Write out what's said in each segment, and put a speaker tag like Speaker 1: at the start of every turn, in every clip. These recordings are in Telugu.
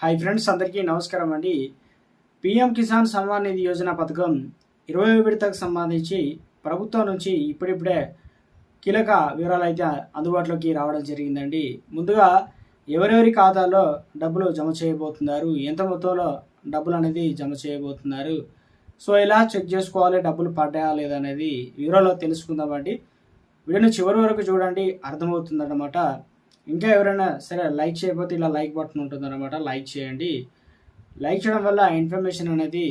Speaker 1: హాయ్ ఫ్రెండ్స్ అందరికీ నమస్కారం అండి. పిఎం కిసాన్ సమ్మాన్ నిధి యోజన పథకం ఇరవై విడతకు సంబంధించి ప్రభుత్వం నుంచి ఇప్పుడిప్పుడే కీలక వివరాలు అయితే అందుబాటులోకి రావడం జరిగిందండి. ముందుగా ఎవరెవరి ఖాతాలో డబ్బులు జమ చేయబోతున్నారు ఎంత మొత్తంలో డబ్బులు అనేది జమ చేయబోతున్నారు సో ఇలా చెక్ చేసుకోవాలి డబ్బులు పడ్డాయా లేదనేది అనేది వివరాలు తెలుసుకుందామండి. వీడియోని చివరి వరకు చూడండి అర్థమవుతుందన్నమాట. ఇంకా ఎవరైనా సరే లైక్ చేయకపోతే ఇలా లైక్ బటన్ ఉంటుందన్నమాట. లైక్ చేయండి. లైక్ చేయడం వల్ల ఇన్ఫర్మేషన్ అనేది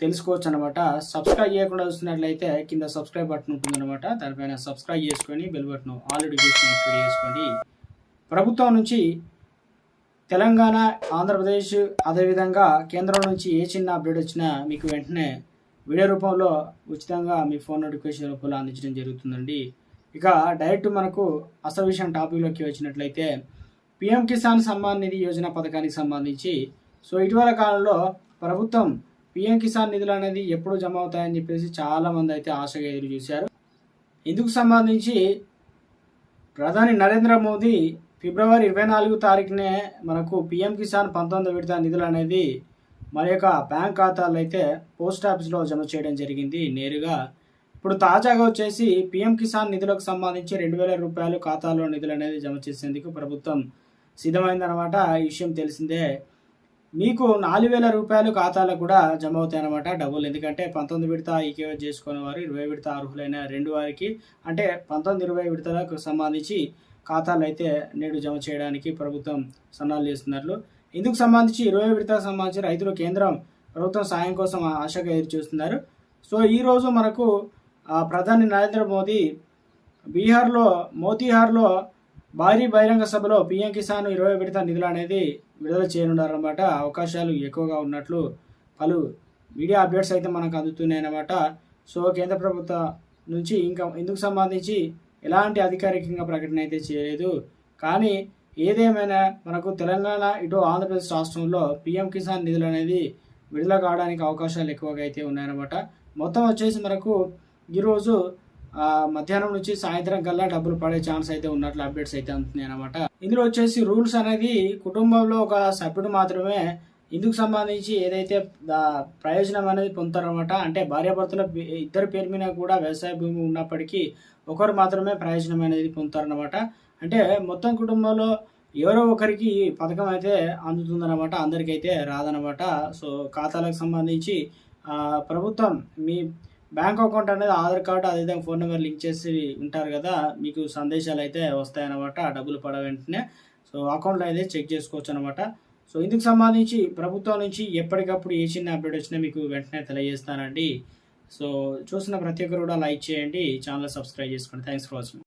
Speaker 1: తెలుసుకోవచ్చు అనమాట సబ్స్క్రైబ్ చేయకుండా చూస్తున్నట్లయితే కింద సబ్స్క్రైబ్ బటన్ ఉంటుందన్నమాట. దానిపైన సబ్స్క్రైబ్ చేసుకొని బెల్ బటన్ ఆల్రెడీ యాక్టివేట్ చేసుకోండి. ప్రభుత్వం నుంచి తెలంగాణ ఆంధ్రప్రదేశ్ అదేవిధంగా కేంద్రం నుంచి ఏ చిన్న అప్డేట్ వచ్చినా మీకు వెంటనే వీడియో రూపంలో ఉచితంగా మీ ఫోన్ నోటిఫికేషన్ రూపంలో అందించడం జరుగుతుందండి. ఇక డైరెక్ట్ మనకు అసలు విషయం టాపిక్లోకి వచ్చినట్లయితే పిఎం కిసాన్ సమ్మాన్ నిధి యోజన పథకానికి సంబంధించి సో ఇటీవల కాలంలో ప్రభుత్వం పిఎం కిసాన్ నిధులు అనేది ఎప్పుడు జమ అవుతాయని చెప్పేసి చాలామంది అయితే ఆశగా ఎదురు చూశారు. ఇందుకు సంబంధించి ప్రధాని నరేంద్ర మోదీ ఫిబ్రవరి ఇరవై నాలుగు తారీఖునే మనకు పిఎం కిసాన్ పంతొమ్మిది విడత నిధులు అనేది మరి యొక్క బ్యాంక్ ఖాతాలో అయితే పోస్ట్ ఆఫీస్లో జమ చేయడం జరిగింది. నేరుగా ఇప్పుడు తాజాగా వచ్చేసి పిఎం కిసాన్ నిధులకు సంబంధించి రెండు వేల రూపాయలు ఖాతాలో నిధులు అనేది జమ చేసేందుకు ప్రభుత్వం సిద్ధమైందనమాట ఈ విషయం తెలిసిందే. మీకు నాలుగు వేల రూపాయలు ఖాతాలో కూడా జమ అవుతాయన్నమాట డబ్బులు. ఎందుకంటే పంతొమ్మిది విడత ఈకేవై చేసుకునే వారు ఇరవై విడత అర్హులైన రెండు వారికి అంటే పంతొమ్మిది ఇరవై విడతలకు సంబంధించి ఖాతాలు అయితే నేడు జమ చేయడానికి ప్రభుత్వం సన్నాలు చేస్తున్నట్లు ఇందుకు సంబంధించి ఇరవై విడతకు సంబంధించి రైతులు కేంద్రం ప్రభుత్వం సాయం కోసం ఆశగా ఎదురు చూస్తున్నారు సో ఈరోజు మనకు ప్రధాని నరేంద్ర మోదీ బీహార్లో మోతీహార్లో భారీ బహిరంగ సభలో పీఎం కిసాన్ ఇరవై విడత నిధులు అనేది విడుదల చేయనున్నారన్నమాట. అవకాశాలు ఎక్కువగా ఉన్నట్లు పలు మీడియా అప్డేట్స్ అయితే మనకు అందుతున్నాయన్నమాట. సో కేంద్ర ప్రభుత్వం నుంచి ఇంకా ఇందుకు సంబంధించి ఎలాంటి అధికారికంగా ప్రకటన అయితే చేయలేదు. కానీ ఏదేమైనా మనకు తెలంగాణ ఇటు ఆంధ్రప్రదేశ్ రాష్ట్రంలో పీఎం కిసాన్ నిధులు అనేది విడుదల కావడానికి అవకాశాలు ఎక్కువగా అయితే ఉన్నాయన్నమాట. మొత్తం వచ్చేసి మనకు ఈరోజు మధ్యాహ్నం నుంచి సాయంత్రం కల్లా డబ్బులు పడే ఛాన్స్ అయితే ఉన్నట్లు అప్డేట్స్ అయితే అందుతున్నాయి అనమాట ఇందులో వచ్చేసి రూల్స్ అనేది కుటుంబంలో ఒక సభ్యుడు మాత్రమే ఇందుకు సంబంధించి ఏదైతే ప్రయోజనం అనేది పొందుతారనమాట అంటే భార్యాభర్తల ఇద్దరు పేరు మీద కూడా వ్యవసాయ భూమి ఉన్నప్పటికీ ఒకరు మాత్రమే ప్రయోజనం అనేది పొందుతారనమాట అంటే మొత్తం కుటుంబంలో ఎవరో ఒకరికి పథకం అయితే అందుతుందన్నమాట. అందరికైతే రాదనమాట సో ఖాతాలకు సంబంధించి ప్రభుత్వం మీ బ్యాంక్ అకౌంట్ అనేది ఆధార్ కార్డు అదేవిధంగా ఫోన్ నెంబర్ లింక్ చేసి ఉంటారు కదా మీకు సందేశాలు అయితే వస్తాయన్నమాట డబ్బులు పడ వెంటనే. సో అకౌంట్లో అయితే చెక్ చేసుకోవచ్చు అనమాట సో ఇందుకు సంబంధించి ప్రభుత్వం నుంచి ఎప్పటికప్పుడు ఏ చిన్న అప్డేట్ వచ్చినా మీకు వెంటనే తెలియజేస్తానండి. సో చూసిన ప్రతి ఒక్కరు కూడా లైక్ చేయండి ఛానల్ సబ్స్క్రైబ్ చేసుకోండి. Thanks for watching